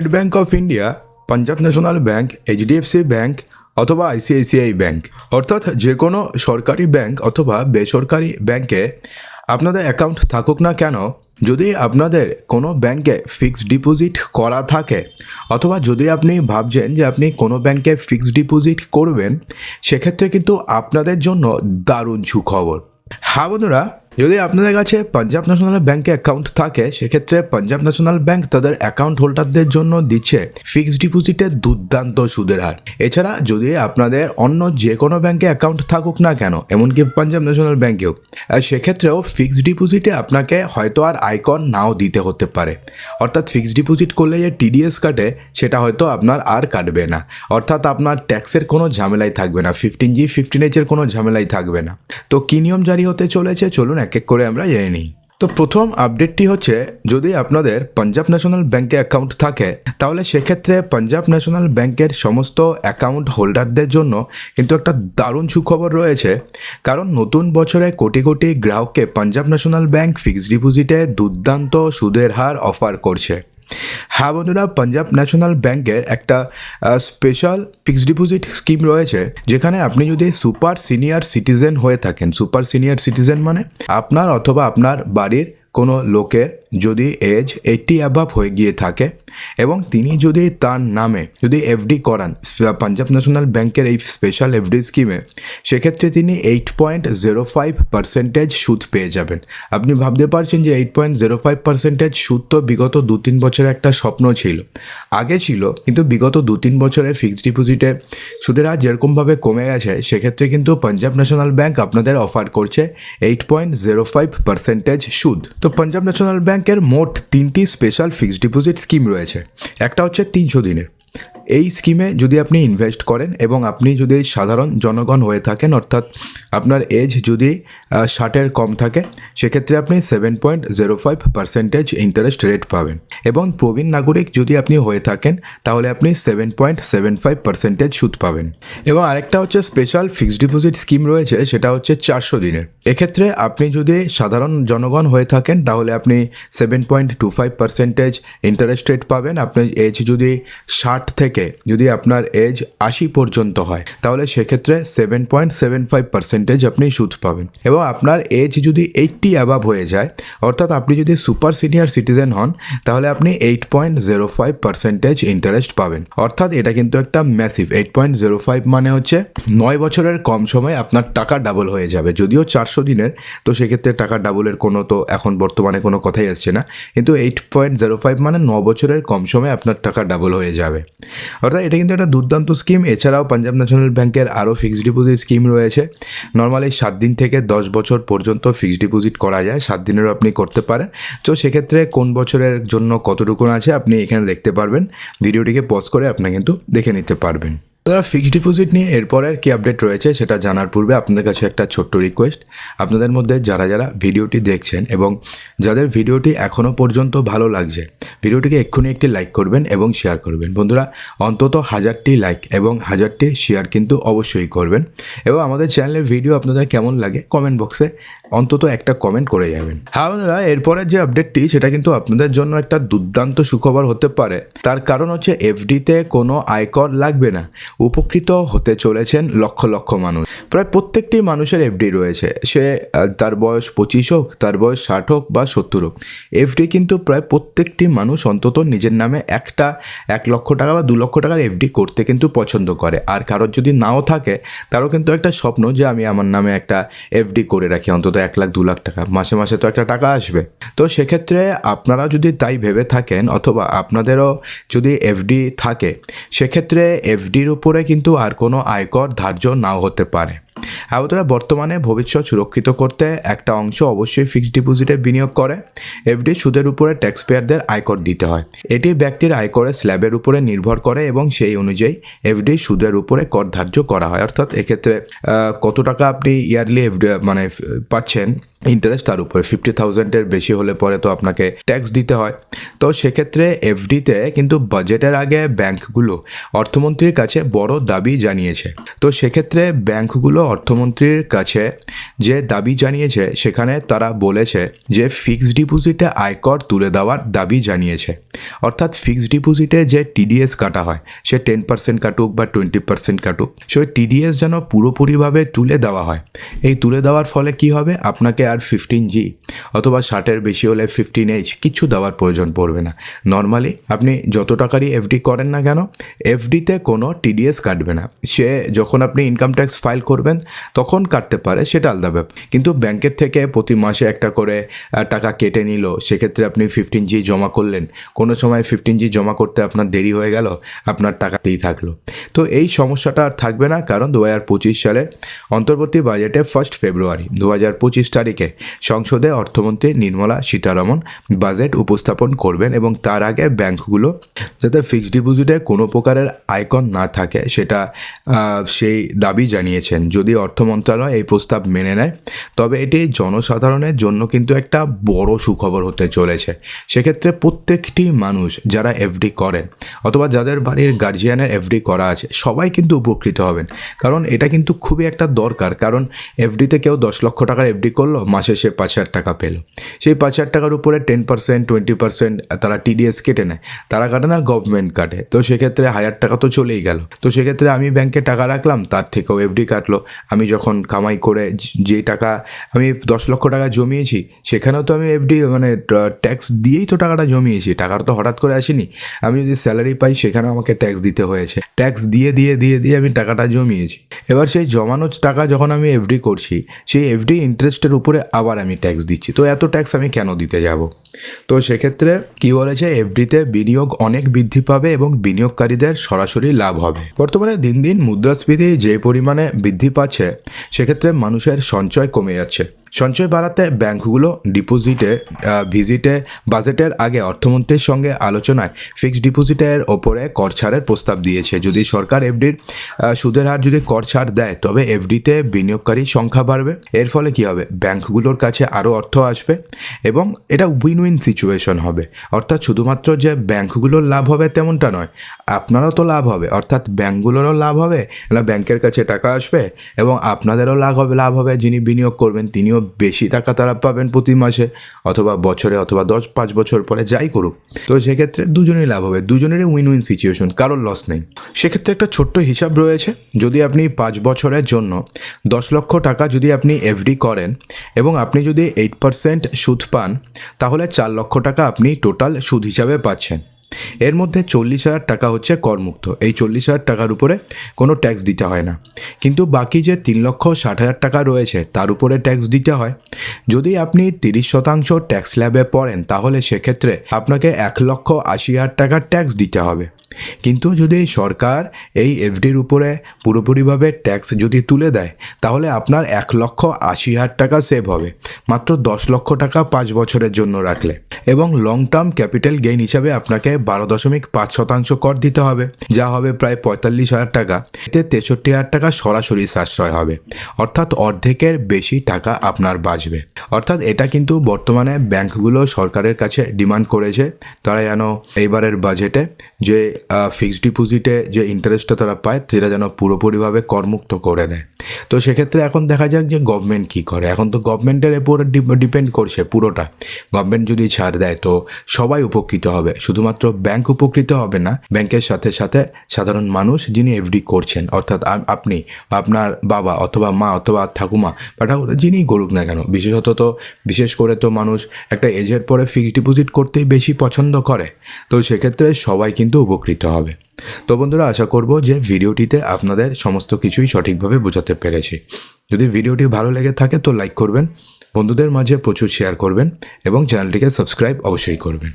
State Bank of India Punjab National Bank HDFC Bank অথবা ICICI Bank অর্থাৎ যে কোনো সরকারি ব্যাঙ্ক অথবা বেসরকারি ব্যাঙ্কে আপনাদের অ্যাকাউন্ট থাকুক না কেন, যদি আপনাদের কোনো ব্যাংকে ফিক্সড ডিপোজিট করা থাকে, অথবা যদি আপনি ভাবছেন যে আপনি কোনো ব্যাংকে ফিক্সড ডিপোজিট করবেন, সেক্ষেত্রে কিন্তু আপনাদের জন্য দারুণ সুখবর। হ্যাঁ বন্ধুরা যদি আপনাদের কাছে পাঞ্জাব ন্যাশনাল ব্যাংকে অ্যাকাউন্ট থাকে, সেক্ষেত্রে পাঞ্জাব ন্যাশনাল ব্যাংক তাদের অ্যাকাউন্ট হোল্ডারদের জন্য দিচ্ছে ফিক্সড ডিপোজিটের দুর্দান্ত সুদের হার। এছাড়া যদি আপনাদের অন্য যে কোনো ব্যাংকে অ্যাকাউন্ট থাকুক না কেন, এমনকি পাঞ্জাব ন্যাশনাল ব্যাংকেও সেক্ষেত্রেও ফিক্সড ডিপোজিটে আপনাকে হয়তো আর আইকন নাও দিতে হতে পারে। অর্থাৎ ফিক্সড ডিপোজিট করলে যে টিডিএস কাটে, সেটা হয়তো আপনার আর কাটবে না। অর্থাৎ আপনার ট্যাক্সের কোনো ঝামেলাই থাকবে না ফিফটিন জি ফিফটিন এইচের কোনো ঝামেলাই থাকবে না। তো কী নিয়ম জারি হতে চলেছে? চলুন এক এক করে আমরা জেনে নিই। তো প্রথম আপডেটটি হচ্ছে, যদি আপনাদের পাঞ্জাব ন্যাশনাল ব্যাংকে অ্যাকাউন্ট থাকে, তাহলে সেক্ষেত্রে পাঞ্জাব ন্যাশনাল ব্যাংকের সমস্ত অ্যাকাউন্ট হোল্ডারদের জন্য কিন্তু একটা দারুণ সুখবর রয়েছে। কারণ নতুন বছরে কোটি কোটি গ্রাহককে পাঞ্জাব ন্যাশনাল ব্যাংক ফিক্সড ডিপোজিটে দুর্দান্ত সুদের হার অফার করছে। হ্যাঁ বন্ধুরা, পাঞ্জাব ন্যাশনাল ব্যাংকের একটা স্পেশাল ফিক্সড ডিপোজিট স্কিম রয়েছে, যেখানে আপনি যদি সুপার সিনিয়র সিটিজেন হয়ে থাকেন সুপার সিনিয়র সিটিজেন মানে আপনার অথবা আপনার বাড়ির কোনো লোকের যদি এজ এইটটি অ্যাভাব হয়ে গিয়ে থাকে এবং তিনি যদি তার নামে যদি এফডি করান পাঞ্জাব ন্যাশনাল ব্যাংকের এই স্পেশাল এফডি স্কিমে সেক্ষেত্রে তিনি eight point zero five percentage সুদ পেয়ে যাবেন। আপনি ভাবতে পারছেন যে eight point zero five percentage সুদ তো বিগত দু তিন বছরে একটা স্বপ্ন ছিল। আগে ছিল, কিন্তু বিগত দু তিন বছরে ফিক্সড ডিপোজিটে সুদের হার যেরকমভাবে কমে গেছে, সেক্ষেত্রে কিন্তু পাঞ্জাব ন্যাশনাল ব্যাংক আপনাদের অফার করছে eight point zero five percentage সুদ। তো পাঞ্জাব ন্যাশনাল ব্যাংকের মোট তিনটি স্পেশাল ফিক্সড ডিপোজিট স্কিম রয়েছে। একটা হচ্ছে তিনশো দিনের। এই স্কিমে যদি আপনি ইনভেস্ট করেন এবং আপনি যদি সাধারণ জনগণ হয়ে থাকেন, অর্থাৎ আপনার এজ যদি ষাটের কম থাকে, সেক্ষেত্রে আপনি seven point zero five percentage interest rate পাবেন। এবং প্রবীণ নাগরিক যদি আপনি হয়ে থাকেন, তাহলে আপনি seven point seven five percentage সুদ পাবেন। এবং আরেকটা হচ্ছে স্পেশাল ফিক্সড ডিপোজিট স্কিম রয়েছে, সেটা হচ্ছে চারশো দিনের। এক্ষেত্রে আপনি যদি সাধারণ জনগণ হয়ে থাকেন, তাহলে আপনি seven point two five percentage interest rate পাবেন। আপনার এজ যদি ষাট থেকে, যদি আপনার এজ আশি পর্যন্ত হয়, তাহলে সেক্ষেত্রে seven point seven five percentage আপনি সুদ পাবেন। এবং আপনার এজ যদি এইটটি অ্যাবাভ হয়ে যায়, অর্থাৎ আপনি যদি সুপার সিনিয়র সিটিজেন হন, তাহলে আপনি eight point zero five percentage interest পাবেন। অর্থাৎ এটা কিন্তু একটা massive eight point zero five মানে হচ্ছে নয় বছরের কম সময়ে আপনার টাকা ডাবল হয়ে যাবে, যদিও চারশো দিনের, তো সেক্ষেত্রে টাকা ডাবলের কোনো তো এখন বর্তমানে কোনো কথাই আসছে না। কিন্তু এইট পয়েন্ট জিরো ফাইভ মানে ন বছরের কম সময়ে আপনার টাকা ডাবল হয়ে যাবে। অর্থাৎ এটা কিন্তু একটা দুর্দান্ত স্কিম এছাড়াও পাঞ্জাব ন্যাশনাল ব্যাংকের আরও ফিক্সড ডিপোজিট স্কিম রয়েছে। নর্মালি সাত দিন থেকে দশ বছর পর্যন্ত ফিক্সড ডিপোজিট করা যায়, সাত দিনেরও আপনি করতে পারেন। তো সেক্ষেত্রে কোন বছরের জন্য কতটুকু আছে আপনি এখানে দেখতে পারবেন। ভিডিওটিকে পজ করে আপনি কিন্তু দেখে নিতে পারবেন। তারা ফিক্সড ডিপোজিট নিয়ে এরপরের কি আপডেট রয়েছে সেটা জানার পূর্বে আপনাদের কাছে একটা ছোট্ট রিকোয়েস্ট আপনাদের মধ্যে যারা যারা ভিডিওটি দেখছেন এবং যাদের ভিডিওটি এখনও পর্যন্ত ভালো লাগছে, ভিডিওটিকে এক্ষুনি একটি লাইক করবেন এবং শেয়ার করবেন। বন্ধুরা, অন্তত হাজারটি লাইক এবং হাজারটি শেয়ার কিন্তু অবশ্যই করবেন। এবং আমাদের চ্যানেলের ভিডিও আপনাদের কেমন লাগে কমেন্ট বক্সে অন্তত একটা কমেন্ট করে যাবেন। বন্ধুরা এরপরের যে আপডেটটি সেটা কিন্তু আপনাদের জন্য একটা দুর্দান্ত সুখবর হতে পারে। তার কারণ হচ্ছে এফডিতে কোনো আয়কর লাগবে না। উপকৃত হতে চলেছেন লক্ষ লক্ষ মানুষ। প্রায় প্রত্যেকটি মানুষের এফডি রয়েছে। সে তার বয়স পঁচিশ হোক, তার বয়স ষাট হোক বা সত্তর হোক। এফডি কিন্তু প্রায় প্রত্যেকটি মানুষ অন্তত নিজের নামে একটা এক লক্ষ টাকা বা দু লক্ষ টাকার এফডি করতে কিন্তু পছন্দ করে। আর কারোর যদি নাও থাকে, তারও কিন্তু একটা স্বপ্ন যে আমি আমার নামে একটা এফডি করে রাখি, অন্তত এক লাখ, দু লাখ টাকা, মাসে মাসে তো একটা টাকা আসবে। তো সেক্ষেত্রে আপনারা যদি তাই ভেবে থাকেন অথবা আপনাদেরও যদি এফডি থাকে, সেক্ষেত্রে এফডির উপরে কিন্তু আর কোনো আয়কর ধার্য নাও হতে পারে। আবতরা বর্তমানে ভবিষ্যৎ সুরক্ষিত করতে একটা অংশ অবশ্যই ফিক্সড ডিপোজিটে বিনিয়োগ করে। এফডি সুদের উপরে ট্যাক্স পেয়ারদের আয়কর দিতে হয়। এটি ব্যক্তির আয়করের স্ল্যাবের উপরে নির্ভর করে এবং সেই অনুযায়ী এফডি সুদের উপরে কর ধার্য করা হয়। অর্থাৎ এক্ষেত্রে কত টাকা আপনি ইয়ারলি এফডি মানে পাচ্ছেন ইন্টারেস্ট তার উপরে ফিফটি থাউজেন্ডের বেশি হলে পরে তো আপনাকে ট্যাক্স দিতে হয়। তো সেক্ষেত্রে এফডিতে কিন্তু বাজেটের আগে ব্যাংকগুলো অর্থমন্ত্রীর কাছে বড় দাবি জানিয়েছে। তো সেক্ষেত্রে ব্যাংকগুলো অর্থমন্ত্রীর কাছে যে দাবি জানিয়েছে, সেখানে তারা বলেছে যে ফিক্সড ডিপোজিটে আয়কর তুলে দেওয়ার দাবি জানিয়েছে। অর্থাৎ ফিক্সড ডিপোজিটে যে টিডিএস কাটা হয়, সে টেন পার্সেন্ট কাটুক বা টোয়েন্টি পার্সেন্ট কাটুক সেই টিডিএস যেন পুরোপুরিভাবে তুলে দেওয়া হয়। এই তুলে দেওয়ার ফলে কি হবে? আপনাকে আর ফিফটিন জি অথবা ষাটের বেশি হলে ফিফটিন এইচ কিছু দেওয়ার প্রয়োজন পড়বে না। নর্মালি আপনি যত টাকারই এফডি করেন না কেন, এফডিতে কোনো টিডিএস কাটবে না। সে যখন আপনি ইনকাম ট্যাক্স ফাইল করবেন তখন কাটতে পারে, সেটা আলাদা ব্যাপার। কিন্তু ব্যাংকের থেকে প্রতি মাসে একটা করে টাকা কেটে নিল, সেক্ষেত্রে আপনি ফিফটিন জি জমা করলেন। কোনো সময় ফিফটিন জি জমা করতে আপনার দেরি হয়ে গেল, আপনার টাকাতেই থাকল। তো এই সমস্যাটা আর থাকবে না, কারণ দু হাজার পঁচিশ সালের অন্তর্বর্তী বাজেটে ফার্স্ট ফেব্রুয়ারি দু হাজার পঁচিশ তারিখে সংসদে অর্থমন্ত্রী নির্মলা সীতারমন বাজেট উপস্থাপন করবেন এবং তার আগে ব্যাংকগুলো যাতে ফিক্সড ডিপোজিটে কোনো প্রকারের আইকন না থাকে, সেটা সেই দাবি জানিয়েছেন। যদি অর্থ মন্ত্রণালয় এই প্রস্তাব মেনে নেয়। তবে এটি জনসাধারণের জন্য কিন্তু একটা বড় সুখবর হতে চলেছে। সেক্ষেত্রে প্রত্যেকটি মানুষ যারা এফডি করেন অথবা যাদের বাড়ির গার্জিয়ানের এফডি করা আছে, সবাই কিন্তু উপকৃত হবেন। কারণ এটা কিন্তু খুবই একটা দরকার। কারণ এফডিতে কেউ দশ লক্ষ টাকার এফডি করল, মাসে সে পাঁচ হাজার টাকা পেল। সেই পাঁচ হাজার টাকার উপরে টেন পার্সেন্ট টোয়েন্টি পার্সেন্ট তারা টিডিএস কেটে নেয়। তারা কাটে না গভর্নমেন্ট কাটে। তো সেক্ষেত্রে হাজার টাকা তো চলেই গেল। তো সেক্ষেত্রে আমি ব্যাংকে টাকা রাখলাম, তার থেকেও এফডি কাটলো। আমি যখন কামাই করে যে- টাকা আমি দশ লক্ষ টাকা জমিয়েছি, সেখানেও তো আমি এফডি মানে ট্যাক্স দিয়েই তো টাকাটা জমিয়েছি। টাকাটা তো হঠাৎ করে আসেনি। আমি যদি স্যালারি পাই, সেখানেও আমাকে ট্যাক্স দিতে হয়েছে। ট্যাক্স দিয়ে দিয়ে দিয়ে দিয়ে আমি টাকাটা জমিয়েছি। এবার সেই জমানো টাকা যখন আমি এফডি করছি, সেই এফডি ইন্টারেস্টের উপরে আবার আমি ট্যাক্স দিচ্ছি। তো এত ট্যাক্স আমি কেন দিতে যাব? তো সেক্ষেত্রে কি বলেছে? এফডিতে বিনিয়োগ অনেক বৃদ্ধি পাবে এবং বিনিয়োগকারীদের সরাসরি লাভ হবে। বর্তমানে দিন দিন মুদ্রাস্ফীতি যে পরিমাণে বৃদ্ধি পাচ্ছে, সেক্ষেত্রে মানুষের সঞ্চয় কমে যাচ্ছে। সঞ্চয় বাড়াতে ব্যাংকগুলো ডিপোজিটে ভিজিটে, বাজেটের আগে অর্থমন্ত্রীর সঙ্গে আলোচনায় ফিক্সড ডিপোজিটের ওপরে কর ছাড়ের প্রস্তাব দিয়েছে। যদি সরকার এফডির সুদের হার যদি কর ছাড় দেয়, তবে এফডিতে বিনিয়োগকারীর সংখ্যা বাড়বে। এর ফলে কি হবে? ব্যাংকগুলোর কাছে আরও অর্থ আসবে এবং এটা উইন উইন সিচুয়েশন হবে। অর্থাৎ শুধুমাত্র যে ব্যাংকগুলোর লাভ হবে তেমনটা নয়, আপনারও তো লাভ হবে। অর্থাৎ ব্যাংকগুলোরও লাভ হবে ব্যাংকের কাছে টাকা আসবে এবং আপনাদেরও লাভ হবে লাভ হবে যিনি বিনিয়োগ করবেন তিনিও বেশি টাকা তারা পাবেন প্রতি মাসে অথবা বছরে অথবা দশ, পাঁচ বছর পরে যাই করুক। তো সেক্ষেত্রে দুজনেই লাভ হবে, দুজনেরই উইন উইন সিচুয়েশন কারোর লস নেই। সেক্ষেত্রে একটা ছোট্ট হিসাব রয়েছে, যদি আপনি পাঁচ বছরের জন্য দশ লক্ষ টাকা যদি আপনি এফডি করেন এবং আপনি যদি এইট পার্সেন্ট সুদ পান, তাহলে চার লক্ষ টাকা আপনি টোটাল সুদ হিসাবে পাচ্ছেন। এর মধ্যে চল্লিশ হাজার টাকা হচ্ছে করমুক্ত। এই চল্লিশ হাজার টাকার উপরে কোনো ট্যাক্স দিতে হয় না। কিন্তু বাকি যে তিন লক্ষ ষাট হাজার টাকা রয়েছে, তার উপরে ট্যাক্স দিতে হয়। যদি আপনি তিরিশ শতাংশ ট্যাক্স ল্যাবে পড়েন, তাহলে সেক্ষেত্রে আপনাকে এক লক্ষ আশি হাজার টাকার ট্যাক্স দিতে হবে। কিন্তু যদি সরকার এই এফডির উপরে পুরোপুরিভাবে ট্যাক্স যদি তুলে দেয়, তাহলে আপনার এক লক্ষ আশি হাজার টাকা সেভ হবে। মাত্র দশ লক্ষ টাকা পাঁচ বছরের জন্য রাখলে। এবং লং টার্ম ক্যাপিটাল গেইন হিসাবে আপনাকে বারো দশমিক পাঁচ শতাংশ কর দিতে হবে, যা হবে প্রায় পঁয়তাল্লিশ হাজার টাকা। এতে তেষট্টি হাজার টাকা সরাসরি সাশ্রয় হবে। অর্থাৎ অর্ধেকের বেশি টাকা আপনার বাঁচবে। অর্থাৎ এটা কিন্তু বর্তমানে ব্যাংকগুলো সরকারের কাছে ডিমান্ড করেছে, তারা যেন এইবারের বাজেটে যে ফিক্সড ডিপোজিটে যে ইন্টারেস্টটা তারা পায়, সেটা যেন পুরোপুরিভাবে করমুক্ত করে দেয়। তো সেক্ষেত্রে এখন দেখা যাক যে গভর্নমেন্ট কী করে। এখন তো গভর্নমেন্টের উপর ডিপেন্ড করছে পুরোটা। গভর্নমেন্ট যদি ছাড় দেয় তো সবাই উপকৃত হবে। শুধুমাত্র ব্যাংক উপকৃত হবে না, ব্যাংকের সাথে সাথে সাধারণ মানুষ যিনি এফডি করছেন, অর্থাৎ আপনি, আপনার বাবা অথবা মা অথবা ঠাকুমা বা ঠাকুর যিনিই করুক না কেন, বিশেষত তো বিশেষ করে তো মানুষ একটা এজের পরে ফিক্সড ডিপোজিট করতেই বেশি পছন্দ করে। তো সেক্ষেত্রে সবাই কিন্তু উপকৃত হবে। তো বন্ধুরা, আশা করব যে ভিডিওটিতে আপনাদের সমস্ত কিছুই সঠিকভাবে বোঝাতে পেরেছি। যদি ভিডিওটি ভালো লেগে থাকে তো লাইক করবেন, বন্ধুদের মাঝে প্রচুর শেয়ার করবেন এবং চ্যানেলটিকে সাবস্ক্রাইব অবশ্যই করবেন।